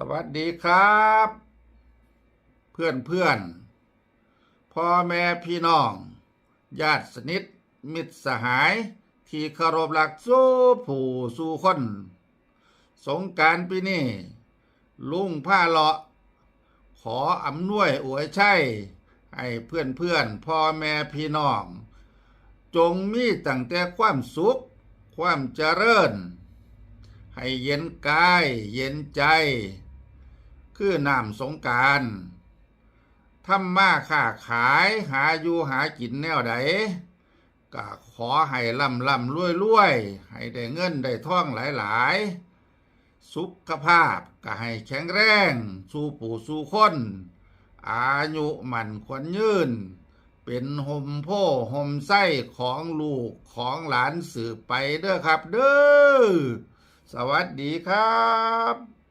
สวัสดีครับ เพื่อนเพื่อนพ่อแม่พี่น้อง ญาติสนิท มิตรสหาย ที่เคารพรักสู้ผู้สู้คน สงการปีนี้ลุงผ้าเลาะ ขออำนวยอวยชัยให้เพื่อนเพื่อนพ่อแม่พี่น้อง จงมีตั้งแต่ความสุข ความเจริญให้เย็นกาย เย็นใจ คือน้ำสงการทำมาค้าขายหาอยู่หากินแนวใดก็ขอให้ล่ำล่ำรวยรวยให้ได้เงินได้ท่องหลายหลายๆสุขภาพก็ให้แข็งแรง สู่ปู่สู่คนอายุมันควรยืน เป็นหมโพหมไส้ของลูกของหลานสืบไปเด้อครับเด้อสวัสดีครับ